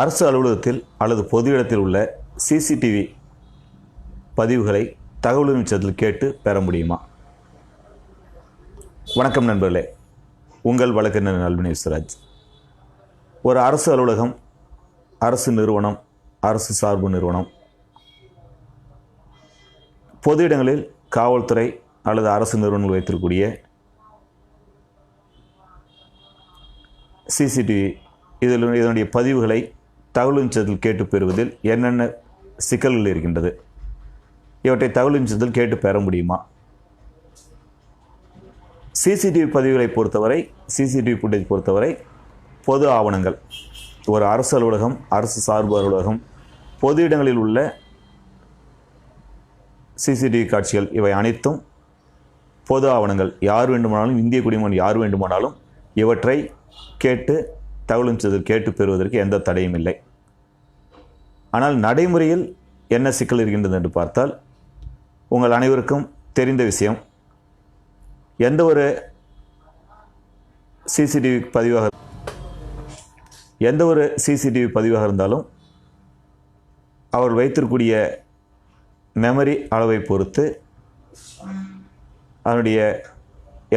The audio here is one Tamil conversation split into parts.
அரசு அலுவலகத்தில் அல்லது பொது இடத்தில் உள்ள சிசிடிவி பதிவுகளை தகவல் நிச்சயத்தில் கேட்டு பெற முடியுமா? வணக்கம் நண்பர்களே. உங்கள் வழக்கறிஞர் நல்வினி விஸ்வராஜ் ஒரு அரசு அலுவலகம் அரசு நிறுவனம் அரசு சார்பு நிறுவனம் பொது இடங்களில் காவல்துறை அல்லது அரசு நிறுவனங்கள் வைத்திருக்கக்கூடிய சிசிடிவி இதில் இதனுடைய பதிவுகளை தகவலும் நிச்சயத்தில் கேட்டு பெறுவதில் என்னென்ன சிக்கல்கள் இருக்கின்றது? இவற்றை தகவலும் நிச்சயத்தில் கேட்டு பெற முடியுமா? சிசிடிவி பதிவுகளை பொறுத்தவரை சிசிடிவி ஃபுட்டேஜ் பொறுத்தவரை பொது ஆவணங்கள் ஒரு அரசு அலுவலகம் அரசு சார்பு அலுவலகம் பொது இடங்களில் உள்ள சிசிடிவி காட்சிகள் இவை அனைத்தும் பொது ஆவணங்கள். யார் வேண்டுமானாலும் இந்திய குடிமகன் யார் வேண்டுமானாலும் இவற்றை கேட்டு தகவலும் செய்தல் கேட்டு பெறுவதற்கு எந்த தடையும் இல்லை. ஆனால் நடைமுறையில் என்ன சிக்கல் இருக்கின்றது என்று பார்த்தால் உங்கள் அனைவருக்கும் தெரிந்த விஷயம் எந்த ஒரு சிசிடிவி பதிவாக எந்த ஒரு சிசிடிவி பதிவாக இருந்தாலும் அவர் வைத்திருக்கக்கூடிய மெமரி அளவை பொறுத்து அதனுடைய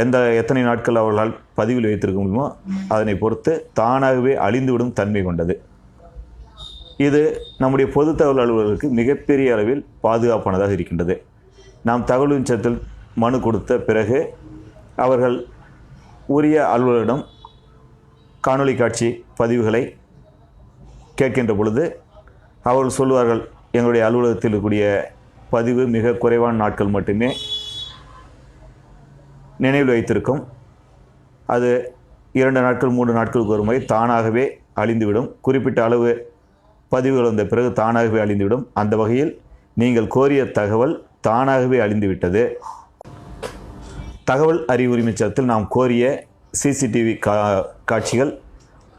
எந்த எத்தனை நாட்கள் அவர்களால் பதிவில் வைத்திருக்க முடியுமோ அதனை பொறுத்து தானாகவே அழிந்துவிடும் தன்மை கொண்டது. இது நம்முடைய பொது தகவல் அலுவலர்களுக்கு மிகப்பெரிய அளவில் பாதுகாப்பானதாக இருக்கின்றது. நாம் தகவல் உச்சத்தில் மனு கொடுத்த பிறகு அவர்கள் உரிய அலுவலரிடம் காணொளி காட்சி பதிவுகளை கேட்கின்ற பொழுது அவர்கள் சொல்வார்கள் எங்களுடைய அலுவலகத்தில் இருக்கக்கூடிய பதிவு மிக குறைவான நாட்கள் மட்டுமே நினைவில் வைத்திருக்கும். அது இரண்டு நாட்கள் மூன்று நாட்களுக்கு ஒரு முறை தானாகவே அழிந்துவிடும். குறிப்பிட்ட அளவு பதிவுகள் வந்த பிறகு தானாகவே அழிந்துவிடும். அந்த வகையில் நீங்கள் கோரிய தகவல் தானாகவே அழிந்துவிட்டது. தகவல் அறிவுரிமை சட்டத்தில் நாம் கோரிய சிசிடிவி கா காட்சிகள்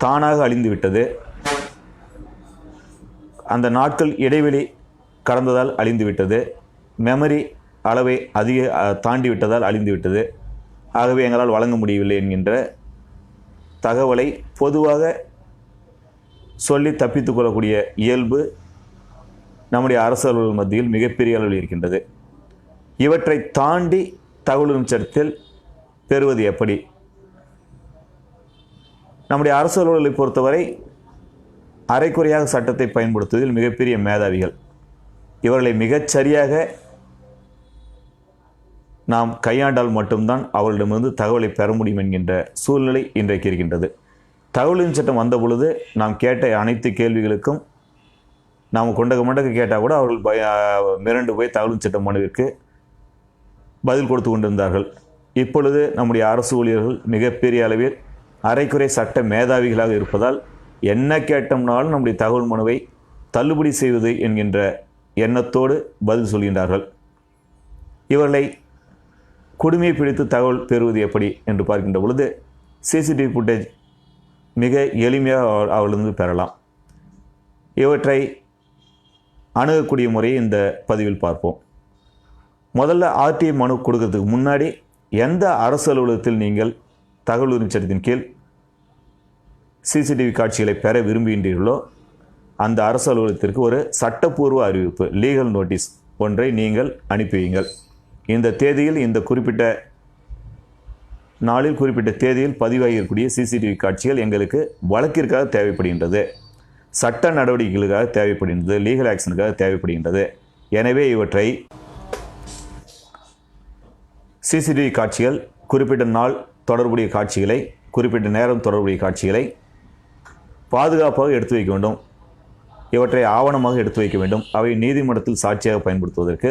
தானாக அழிந்துவிட்டது. அந்த நாட்கள் இடைவெளி கடந்ததால் அழிந்துவிட்டது. மெமரி அளவை அதிக தாண்டிவிட்டதால் தாண்டி விட்டதால் அழிந்துவிட்டது. ஆகவே எங்களால் வழங்க முடியவில்லை என்கின்ற தகவலை பொதுவாக சொல்லி தப்பித்துக் கொள்ளக்கூடிய இயல்பு நம்முடைய அரசு அலுவலர்கள் மத்தியில் மிகப்பெரிய அளவில் இருக்கின்றது. இவற்றை தாண்டி தகவல் சட்டத்தில் பெறுவது எப்படி? நம்முடைய அரசு அலுவலர்களை பொறுத்தவரை அரைக்குறையாக சட்டத்தை பயன்படுத்துவதில் மிகப்பெரிய மேதாவிகள். இவர்களை மிகச்சரியாக நாம் கையாண்டால் மட்டும்தான் அவர்களிடமிருந்து தகவலை பெற முடியும் என்கின்ற சூழ்நிலை இன்றைக்கு இருக்கின்றது. தகவலின் சட்டம் வந்த பொழுது நாம் கேட்ட அனைத்து கேள்விகளுக்கும் நாம் கொண்டக மண்டக கேட்டால் கூட அவர்கள் பய மிரண்டு போய் தகவலின் சட்ட மனுவிற்கு பதில் கொடுத்து கொண்டிருந்தார்கள். இப்பொழுது நம்முடைய அரசு ஊழியர்கள் மிகப்பெரிய அளவில் அரைக்குறை சட்ட மேதாவிகளாக இருப்பதால் என்ன கேட்டோம்னாலும் நம்முடைய தகவல் மனுவை தள்ளுபடி செய்வது என்கின்ற எண்ணத்தோடு பதில் சொல்கின்றார்கள். இவர்களை கொடுமையை பிடித்து தகவல் பெறுவது எப்படி என்று பார்க்கின்ற பொழுது சிசிடிவி ஃபுட்டேஜ் மிக எளிமையாக அவளிருந்து பெறலாம். இவற்றை அணுகக்கூடிய முறையை இந்த பதிவில் பார்ப்போம். முதல்ல ஆர்டிஐ மனு கொடுக்கறதுக்கு முன்னாடி எந்த அரசு அலுவலகத்தில் நீங்கள் தகவல் உரிமைச்சட்டத்தின் கீழ் சிசிடிவி காட்சிகளை பெற விரும்புகின்றீர்களோ அந்த அரசு அலுவலகத்திற்கு ஒரு சட்டப்பூர்வ அறிவிப்பு லீகல் நோட்டீஸ் ஒன்றை நீங்கள் அனுப்பி வையுங்கள். இந்த தேதியில் இந்த குறிப்பிட்ட நாளில் குறிப்பிட்ட தேதியில் பதிவாகியிருக்கக்கூடிய சிசிடிவி காட்சிகள் எங்களுக்கு வழக்கிற்காக தேவைப்படுகின்றது. சட்ட நடவடிக்கைகளுக்காக தேவைப்படுகின்றது. லீகல் ஆக்ஷனுக்காக தேவைப்படுகின்றது. எனவே இவற்றை சிசிடிவி காட்சிகள் குறிப்பிட்ட நாள் தொடர்புடைய காட்சிகளை குறிப்பிட்ட நேரம் தொடர்புடைய காட்சிகளை பாதுகாப்பாக எடுத்து வைக்க வேண்டும். இவற்றை ஆவணமாக எடுத்து வைக்க வேண்டும். அவை நீதிமன்றத்தில் சாட்சியாக பயன்படுத்துவதற்கு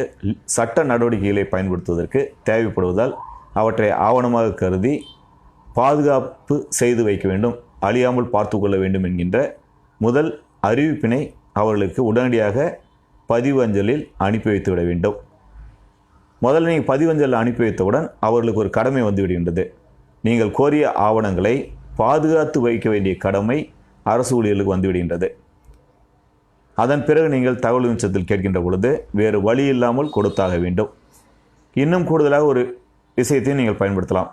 சட்ட நடவடிக்கைகளை பயன்படுத்துவதற்கு தேவைப்படுவதால் அவற்றை ஆவணமாக கருதி பாதுகாப்பு செய்து வைக்க வேண்டும். அழியாமல் பார்த்து கொள்ள வேண்டும் என்கின்ற முதல் அறிவிப்பினை அவர்களுக்கு உடனடியாக பதிவஞ்சலில் அனுப்பி வைத்து விட வேண்டும். முதல்ல நீங்கள் பதிவஞ்சலில் அனுப்பி வைத்தவுடன் அவர்களுக்கு ஒரு கடமை வந்துவிடுகின்றது நீங்கள் கோரிய ஆவணங்களை பாதுகாத்து வைக்க வேண்டிய கடமை அரசு ஊழியர்களுக்கு வந்துவிடுகின்றது அதன் பிறகு நீங்கள் தகவல் நிச்சயத்தில் கேட்கின்ற பொழுது வேறு வழி இல்லாமல் கொடுத்தாக வேண்டும். இன்னும் கூடுதலாக ஒரு விஷயத்தையும் நீங்கள் பயன்படுத்தலாம்.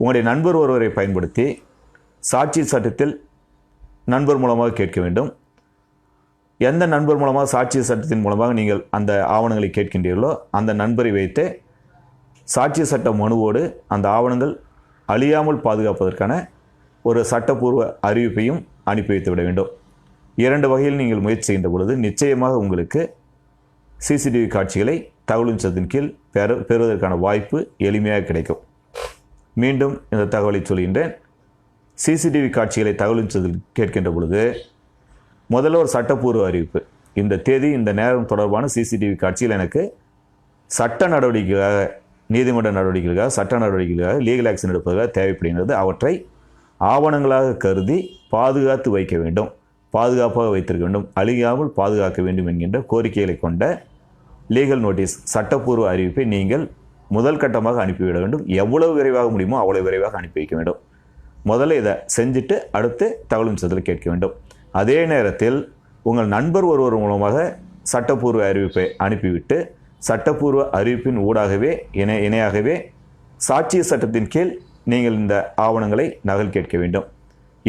உங்களுடைய நண்பர் ஒருவரை பயன்படுத்தி சாட்சி சட்டத்தில் நண்பர் மூலமாக கேட்க வேண்டும். எந்த நண்பர் மூலமாக சாட்சி சட்டத்தின் மூலமாக நீங்கள் அந்த ஆவணங்களை கேட்கின்றீர்களோ அந்த நண்பரை வைத்து சாட்சி சட்ட மனுவோடு அந்த ஆவணங்கள் அழியாமல் பாதுகாப்பதற்கான ஒரு சட்டப்பூர்வ அறிவிப்பையும் அனுப்பி வைத்து விட வேண்டும். இரண்டு வகையில் நீங்கள் முயற்சி செய்கின்ற பொழுது நிச்சயமாக உங்களுக்கு சிசிடிவி காட்சிகளை தகவலின் சத்தின் கீழ் பெற பெறுவதற்கான வாய்ப்பு எளிமையாக கிடைக்கும். மீண்டும் இந்த தகவலை சொல்கின்றேன். சிசிடிவி காட்சிகளை தகவலின் சத்தில் கேட்கின்ற பொழுது முதல்ல ஒரு சட்டப்பூர்வ அறிவிப்பு. இந்த தேதி இந்த நேரம் தொடர்பான சிசிடிவி காட்சிகள் எனக்கு சட்ட நடவடிக்கைக்காக நீதிமன்ற நடவடிக்கைகளுக்காக சட்ட நடவடிக்கைகளுக்காக லீகல் ஆக்ஷன் எடுப்பதற்காக தேவைப்படுகிறது அவற்றை ஆவணங்களாக கருதி பாதுகாத்து வைக்க வேண்டும். பாதுகாப்பாக வைத்திருக்க வேண்டும் அழியாமல் பாதுகாக்க வேண்டும் என்கின்ற கோரிக்கைகளை கொண்ட லீகல் நோட்டீஸ் சட்டப்பூர்வ அறிவிப்பை நீங்கள் முதல் கட்டமாக அனுப்பிவிட வேண்டும். எவ்வளவு விரைவாக முடியுமோ அவ்வளவு விரைவாக அனுப்பி வைக்க வேண்டும். முதல்ல இதை செஞ்சுட்டு அடுத்து தகவலும் சதில் கேட்க வேண்டும். அதே நேரத்தில் உங்கள் நண்பர் ஒருவர் மூலமாக சட்டப்பூர்வ அறிவிப்பை அனுப்பிவிட்டு சட்டப்பூர்வ அறிவிப்பின் ஊடாகவே இணை இணையாகவே சாட்சிய சட்டத்தின் கீழ் நீங்கள் இந்த ஆவணங்களை நகல் கேட்க வேண்டும்.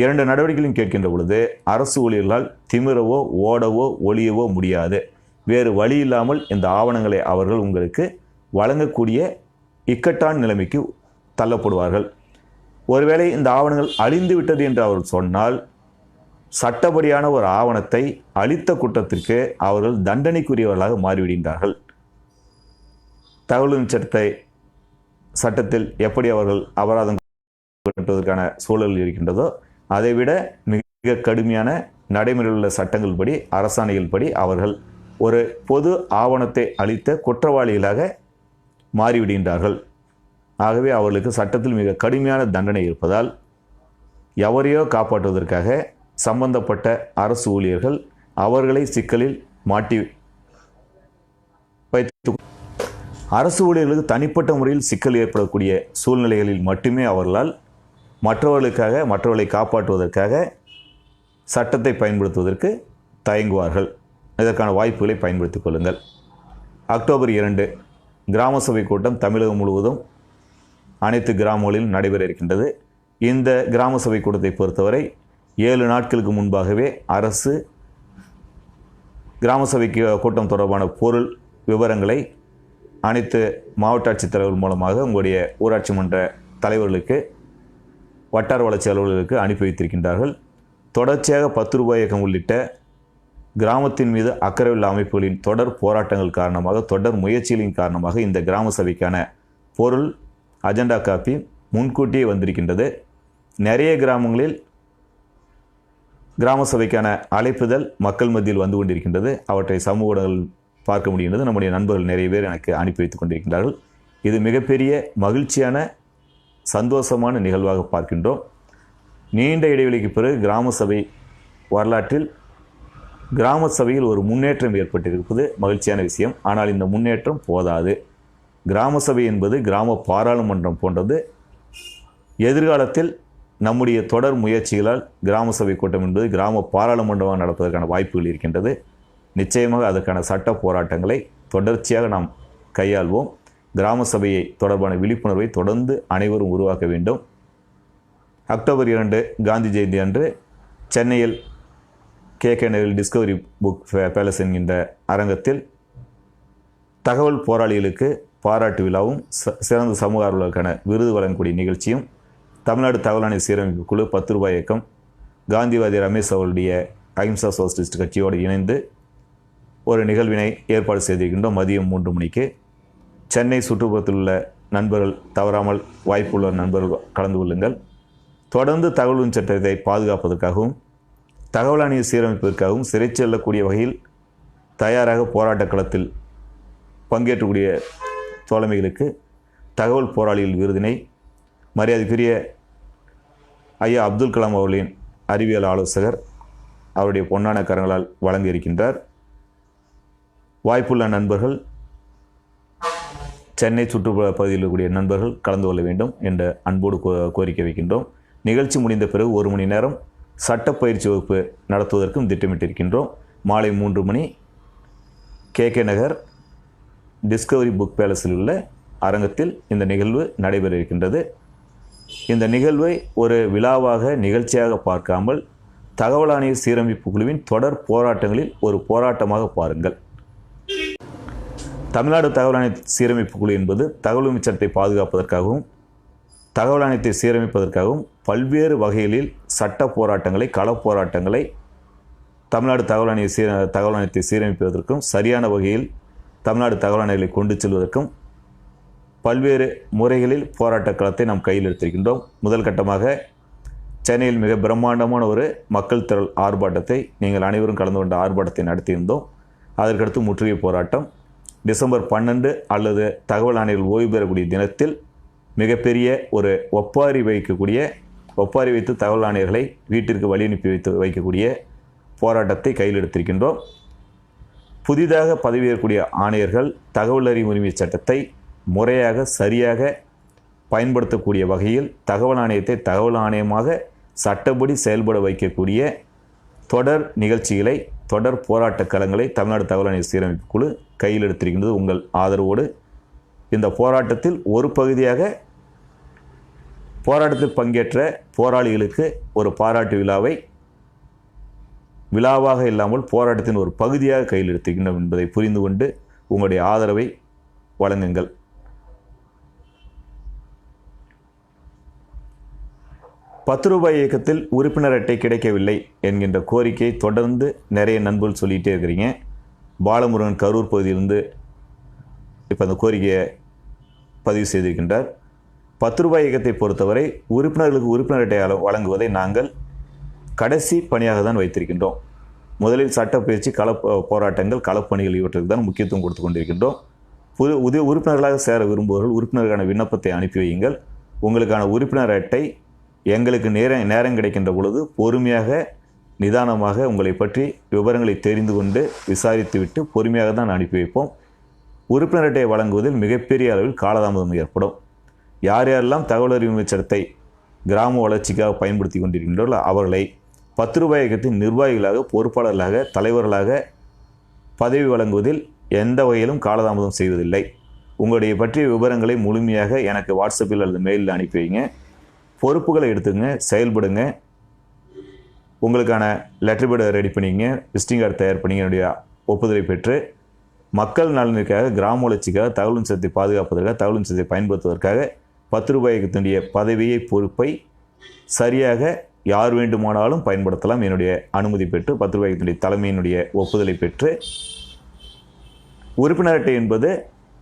இரண்டு நடவடிக்கைகளையும் கேட்கின்ற பொழுது அரசு ஊழியர்களால் திமிரவோ ஓடவோ ஒளியவோ முடியாது. வேறு வழி இல்லாமல் இந்த ஆவணங்களை அவர்கள் உங்களுக்கு வழங்கக்கூடிய இக்கட்டான நிலைமைக்கு தள்ளப்படுவார்கள். ஒருவேளை இந்த ஆவணங்கள் அழிந்து விட்டது என்று அவர்கள் சொன்னால் சட்டப்படியான ஒரு ஆவணத்தை அளித்த குற்றத்திற்கு அவர்கள் தண்டனைக்குரியவர்களாக மாறிவிடுகின்றார்கள். தகவல் சட்டத்தை சட்டத்தில் எப்படி அவர்கள் அபராதம் கட்டுவதற்கான சூழல் இருக்கின்றதோ அதைவிட மிக கடுமையான நடைமுறையில் உள்ள சட்டங்கள் படி அரசாணைகள் படி அவர்கள் ஒரு பொது ஆவணத்தை அளித்த குற்றவாளிகளாக மாறிவிடுகின்றார்கள். ஆகவே அவர்களுக்கு சட்டத்தில் மிக கடுமையான தண்டனை இருப்பதால் எவரையோ காப்பாற்றுவதற்காக சம்பந்தப்பட்ட அரசு ஊழியர்கள் அவர்களை சிக்கலில் மாட்டி வைத்து அரசு ஊழியர்களுக்கு தனிப்பட்ட முறையில் சிக்கல் ஏற்படக்கூடிய சூழ்நிலைகளில் மட்டுமே அவர்களால் மற்றவர்களுக்காக மற்றவர்களை காப்பாற்றுவதற்காக சட்டத்தை பயன்படுத்துவதற்கு தயங்குவார்கள். இதற்கான வாய்ப்புகளை பயன்படுத்திக் கொள்ளுங்கள். அக்டோபர் இரண்டு கிராம சபை கூட்டம் தமிழகம் முழுவதும் அனைத்து கிராமங்களிலும் நடைபெற இருக்கின்றது. இந்த கிராம சபை கூட்டத்தை பொறுத்தவரை ஏழு நாட்களுக்கு முன்பாகவே அரசு கிராம சபைக்கு கூட்டம் தொடர்பான பொருள் விவரங்களை அனைத்து மாவட்ட ஆட்சித்தலைவர் மூலமாக உங்களுடைய ஊராட்சி மன்ற தலைவர்களுக்கு வட்டார வளர்ச்சி அலுவலர்களுக்கு அனுப்பி வைத்திருக்கின்றார்கள். தொடர்ச்சியாக பத்து ரூபாய் இயக்கம் உள்ளிட்ட கிராமத்தின் மீது அக்கறையுள்ள அமைப்புகளின் தொடர் போராட்டங்கள் காரணமாக தொடர் முயற்சிகளின் காரணமாக இந்த கிராம சபைக்கான பொருள் அஜெண்டா காப்பி முன்கூட்டியே வந்திருக்கின்றது. நிறைய கிராமங்களில் கிராம சபைக்கான அழைப்புதல் மக்கள் மத்தியில் வந்து கொண்டிருக்கின்றது. அவற்றை சமூக ஊடகங்கள் பார்க்க முடிகின்றது. நம்முடைய நண்பர்கள் நிறைய பேர் எனக்கு அனுப்பி வைத்துக் கொண்டிருக்கின்றார்கள். இது மிகப்பெரிய மகிழ்ச்சியான சந்தோஷமான நிகழ்வாக பார்க்கின்றோம். நீண்ட இடைவெளிக்கு பிறகு கிராம சபை வரலாற்றில் கிராம சபையில் ஒரு முன்னேற்றம் ஏற்பட்டிருப்பது மகிழ்ச்சியான விஷயம். ஆனால் இந்த முன்னேற்றம் போதாது. கிராம சபை என்பது கிராம பாராளுமன்றம் போன்றது. எதிர்காலத்தில் நம்முடைய தொடர் முயற்சிகளால் கிராம சபை கூட்டம் என்பது கிராம பாராளுமன்றமாக நடப்பதற்கான வாய்ப்புகள் இருக்கின்றது. நிச்சயமாக அதற்கான சட்ட போராட்டங்களை தொடர்ச்சியாக நாம் கையாள்வோம். கிராம சபையை தொடர்பான விழிப்புணர்வை தொடர்ந்து அனைவரும் உருவாக்க வேண்டும். அக்டோபர் இரண்டு காந்தி ஜெயந்தி அன்று சென்னையில் கே கே நகரில் டிஸ்கவரி புக் பேலஸ் என்கின்ற அரங்கத்தில் தகவல் போராளிகளுக்கு பாராட்டு விழாவும் ச- சிறந்த சமூக ஆர்வலருக்கான விருது வழங்கக்கூடிய நிகழ்ச்சியும் தமிழ்நாடு தகவல் ஆணைய சீரமைப்பு குழு பத்து ரூபாய் இயக்கம் காந்திவாதி ரமேஷ் அவருடைய அஹிம்சா சோசியலிஸ்ட் கட்சியோடு இணைந்து ஒரு நிகழ்வினை ஏற்பாடு செய்திருக்கின்றோம். மதியம் மூன்று மணிக்கு. சென்னை சுற்றுப்புறத்தில் உள்ள நண்பர்கள் தவறாமல் வாய்ப்புள்ள நண்பர்கள் கலந்து கொள்ளுங்கள். தொடர்ந்து தகவல் சட்டத்தை பாதுகாப்பதற்காகவும் தகவல் அணிய சீரமைப்பதற்காகவும் சிறை செல்லக்கூடிய வகையில் தயாராக போராட்ட களத்தில் பங்கேற்றக்கூடிய தோழமைகளுக்கு தகவல் போராளிகள் விருதினை மரியாதைக்குரிய ஐயா அப்துல் கலாம் அவர்களின் அறிவியல் ஆலோசகர் அவருடைய பொன்னான கரங்களால் வழங்கியிருக்கின்றார். வாய்ப்புள்ள நண்பர்கள் சென்னை சுற்றுப்புற பகுதியில் இருக்கக்கூடிய நண்பர்கள் கலந்து கொள்ள வேண்டும் என்ற அன்போடு கோ- கோரிக்கை வைக்கின்றோம். நிகழ்ச்சி முடிந்த பிறகு ஒரு மணி நேரம் சட்டப்பயிற்சி வகுப்பு நடத்துவதற்கும் திட்டமிட்டிருக்கின்றோம். மாலை மூன்று மணி K K Nagar Discovery Book பேலஸில் உள்ள அரங்கத்தில் இந்த நிகழ்வு நடைபெற இருக்கின்றது. இந்த நிகழ்வை ஒரு விழாவாக நிகழ்ச்சியாக பார்க்காமல் தகவல் சீரமைப்பு குழுவின் தொடர் போராட்டங்களில் ஒரு போராட்டமாக பாருங்கள். தமிழ்நாடு தகவல் ஆணைய சீரமைப்பு குழு என்பது தகவல் அமைச்சத்தை பாதுகாப்பதற்காகவும் தகவல் ஆணையத்தை சீரமைப்பதற்காகவும் பல்வேறு வகைகளில் சட்ட போராட்டங்களை களப் போராட்டங்களை தமிழ்நாடு தகவல் ஆணைய சீர தகவல் ஆணையத்தை சீரமைப்பதற்கும் சரியான வகையில் தமிழ்நாடு தகவல் ஆணையங்களை கொண்டு செல்வதற்கும் பல்வேறு முறைகளில் போராட்ட களத்தை நாம் கையில் எடுத்திருக்கின்றோம். முதல் கட்டமாக சென்னையில் மிக பிரம்மாண்டமான ஒரு மக்கள் திரள் ஆர்ப்பாட்டத்தை நீங்கள் அனைவரும் கலந்து கொண்ட ஆர்ப்பாட்டத்தை நடத்தியிருந்தோம். அதற்கடுத்து முற்றுகை போராட்டம். டிசம்பர் பன்னெண்டு அல்லது தகவல் ஆணையில் ஓய்வு பெறக்கூடிய தினத்தில் மிகப்பெரிய ஒரு ஒப்பாரி வைக்கக்கூடிய ஒப்பாரி வைத்து தகவல் ஆணையர்களை வீட்டிற்கு வழி அனுப்பி வைத்து வைக்கக்கூடிய போராட்டத்தை கையில் எடுத்திருக்கின்றோம். புதிதாக பதவியேற்கக்கூடிய ஆணையர்கள் தகவல் அறிவு உரிமை சட்டத்தை முறையாக சரியாக பயன்படுத்தக்கூடிய வகையில் தகவல் ஆணையத்தை தகவல் ஆணையமாக சட்டப்படி செயல்பட வைக்கக்கூடிய தொடர் நிகழ்ச்சிகளை தொடர் போராட்ட களங்களை தமிழ்நாடு தகவல் ஆணைய சீரமைப்பு குழு கையில் எடுத்திருக்கின்றது. உங்கள் ஆதரவோடு இந்த போராட்டத்தில் ஒரு பகுதியாக போராட்டத்தில் பங்கேற்ற போராளிகளுக்கு ஒரு பாராட்டு விழாவை விழாவாக இல்லாமல் போராட்டத்தின் ஒரு பகுதியாக கையில் எடுத்திருக்கின்றோம் என்பதை புரிந்து கொண்டு உங்களுடைய ஆதரவை வழங்குங்கள். பத்து ரூபாய் இயக்கத்தில் உறுப்பினர் அட்டை கிடைக்கவில்லை என்கின்ற கோரிக்கையை தொடர்ந்து நிறைய நண்பர்கள் சொல்லிகிட்டே இருக்கிறீங்க. பாலமுருகன் கரூர் பகுதியிலிருந்து இப்போ அந்த கோரிக்கையை பதிவு செய்திருக்கின்றார். பத்து ரூபாய் இயக்கத்தை பொறுத்தவரை உறுப்பினர்களுக்கு உறுப்பினர் அட்டை அள- வழங்குவதை நாங்கள் கடைசி பணியாக தான் வைத்திருக்கின்றோம். முதலில் சட்டப்பயிற்சி கள போராட்டங்கள் களப்பணிகள் இவற்றுக்கு தான் முக்கியத்துவம் கொடுத்து கொண்டிருக்கின்றோம். புது உதவி உறுப்பினர்களாக சேர விரும்புபவர்கள் உறுப்பினருக்கான விண்ணப்பத்தை அனுப்பி வையுங்கள். உங்களுக்கான உறுப்பினர் அட்டை எங்களுக்கு நேரம் நேரம் கிடைக்கின்ற பொழுது பொறுமையாக நிதானமாக உங்களை பற்றி விவரங்களை தெரிந்து கொண்டு விசாரித்துவிட்டு பொறுமையாக தான் அனுப்பி வைப்போம். உறுப்பினர் அட்டை வழங்குவதில் மிகப்பெரிய அளவில் காலதாமதம் ஏற்படும். யார் யாரெல்லாம் தகவல் அறிவு அமைச்சரத்தை கிராம வளர்ச்சிக்காக பயன்படுத்தி கொண்டிருக்கின்றோ அவர்களை பத்து ரூபாய் இயக்கத்தின் நிர்வாகிகளாக பொறுப்பாளர்களாக தலைவர்களாக பதவி வழங்குவதில் எந்த வகையிலும் காலதாமதம் செய்வதில்லை. உங்களுடைய பற்றிய விவரங்களை முழுமையாக எனக்கு வாட்ஸ்அப்பில் அல்லது மெயிலில் அனுப்பி வைங்க. பொறுப்புகளை எடுத்துங்க செயல்படுங்க. உங்களுக்கான லெட்டர் பேடை ரெடி பண்ணிங்க விசிட்டிங் கார்டு தயார் பண்ணி என்னுடைய ஒப்புதலை பெற்று மக்கள் நலனுக்காக கிராம வளர்ச்சிக்காக தகவல் சத்தை பாதுகாப்பதற்காக தகவல் சத்தை பயன்படுத்துவதற்காக பத்து ரூபாய்க்கு பதவியை பொறுப்பை சரியாக யார் வேண்டுமானாலும் பயன்படுத்தலாம். என்னுடைய அனுமதி பெற்று பத்து ரூபாய்க்கு தலைமையினுடைய ஒப்புதலை பெற்று உறுப்பினர் அட்டை என்பது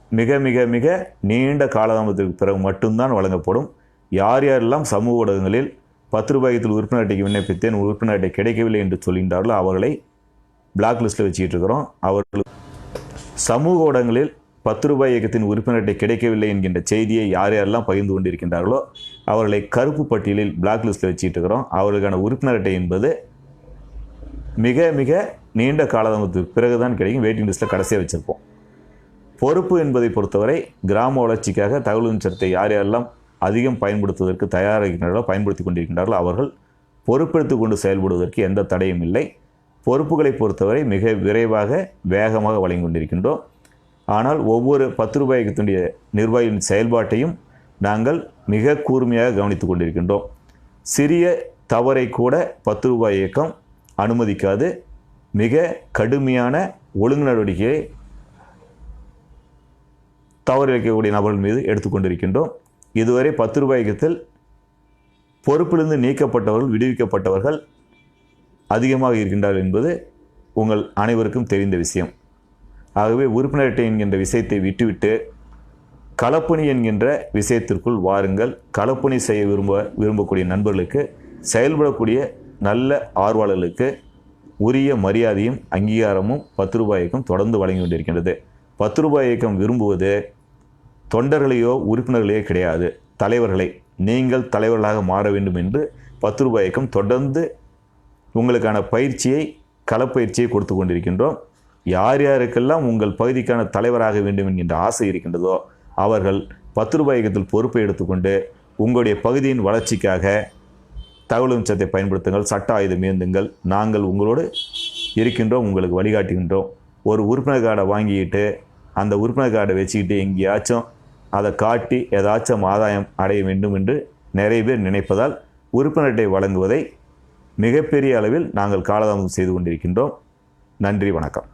மிக மிக மிக நீண்ட காலதாமத்திற்கு பிறகு மட்டும்தான் வழங்கப்படும். யார் யாரெல்லாம் சமூக ஊடகங்களில் பத்து ரூபாயத்தில் உறுப்பினர் அட்டைக்கு விண்ணப்பித்தேன் உறுப்பினர் அட்டை கிடைக்கவில்லை என்று சொல்கின்றார்களோ அவர்களை பிளாக் லிஸ்ட்டில் வச்சுக்கிட்டு இருக்கிறோம். அவர்கள் சமூக ஊடகங்களில் பத்து ரூபாய் இயக்கத்தின் உறுப்பினர் அட்டை கிடைக்கவில்லை என்கின்ற செய்தியை யார் யாரெல்லாம் பகிர்ந்து கொண்டிருக்கின்றார்களோ அவர்களை கருப்பு பட்டியலில் பிளாக் லிஸ்ட்டில் வச்சுட்டு இருக்கிறோம். அவர்களுக்கான உறுப்பினர் அட்டை என்பது மிக மிக நீண்ட காலதாமதத்துக்கு பிறகுதான் கிடைக்கும். வெயிட்டிங் லிஸ்ட்டில் கடைசியாக வச்சுருப்போம். பொறுப்பு என்பதை பொறுத்தவரை கிராம வளர்ச்சிக்காக தகவல் சட்டத்தை யார் யாரெல்லாம் அதிகம் பயன்படுத்துவதற்கு தயாராகின்றார்களோ பயன்படுத்தி கொண்டிருக்கின்றார்களோ அவர்கள் பொறுப்பெடுத்து கொண்டு செயல்படுவதற்கு எந்த தடையும் இல்லை. பொறுப்புகளை பொறுத்தவரை மிக விரைவாக வேகமாக வழங்கி கொண்டிருக்கின்றோம். ஆனால் ஒவ்வொரு பத்து ரூபாய்க்குடைய நிர்வாகியின் செயல்பாட்டையும் நாங்கள் மிக கூர்மையாக கவனித்து கொண்டிருக்கின்றோம். சிறிய தவறை கூட பத்து ரூபாய் இயக்கம் அனுமதிக்காது. மிக கடுமையான ஒழுங்கு நடவடிக்கையை தவறு இழைக்கக்கூடிய நபர்கள் மீது எடுத்துக்கொண்டிருக்கின்றோம் இதுவரை பத்து ரூபாய் இயக்கத்தில் பொறுப்பிலிருந்து நீக்கப்பட்டவர்கள் விடுவிக்கப்பட்டவர்கள் அதிகமாக இருக்கின்றார்கள் என்பது உங்கள் அனைவருக்கும் தெரிந்த விஷயம். ஆகவே உறுப்பினர் அட்டை என்கின்ற விஷயத்தை விட்டுவிட்டு களப்பணி என்கின்ற விஷயத்திற்குள் வாருங்கள். களப்பணி செய்ய விரும்ப விரும்பக்கூடிய நண்பர்களுக்கு செயல்படக்கூடிய நல்ல ஆர்வலர்களுக்கு உரிய மரியாதையும் அங்கீகாரமும் பத்து ரூபாய் இயக்கம் தொடர்ந்து வழங்கி கொண்டிருக்கின்றது. பத்து ரூபாய் இயக்கம் விரும்புவது தொண்டர்களையோ உறுப்பினர்களையோ கிடையாது. தலைவர்களை நீங்கள் தலைவர்களாக மாற வேண்டும் என்று பத்து ரூபாய் இயக்கம் தொடர்ந்து உங்களுக்கான பயிற்சியை களப்பயிற்சியை கொடுத்து கொண்டிருக்கின்றோம். யார் யாருக்கெல்லாம் உங்கள் பகுதிக்கான தலைவராக வேண்டும் என்கின்ற ஆசை இருக்கின்றதோ அவர்கள் பத்து ரூபாய் இயக்கத்தில் பொறுப்பை எடுத்துக்கொண்டு உங்களுடைய பகுதியின் வளர்ச்சிக்காக தகவல் அம்சத்தை பயன்படுத்துங்கள் சட்ட ஆயுதம் ஏந்துங்கள். நாங்கள் உங்களோடு இருக்கின்றோம் உங்களுக்கு வழிகாட்டுகின்றோம். ஒரு உறுப்பினர் கார்டை வாங்கிக்கிட்டு அந்த உறுப்பினர் கார்டை வச்சுக்கிட்டு எங்கேயாச்சும் அதை காட்டி ஏதாச்சும் ஆதாயம் அடைய வேண்டும் என்று நிறைய பேர் நினைப்பதால் உறுப்பினர் அட்டை வழங்குவதை மிகப்பெரிய அளவில் நாங்கள் காலதாமதம் செய்து கொண்டிருக்கின்றோம். நன்றி வணக்கம்.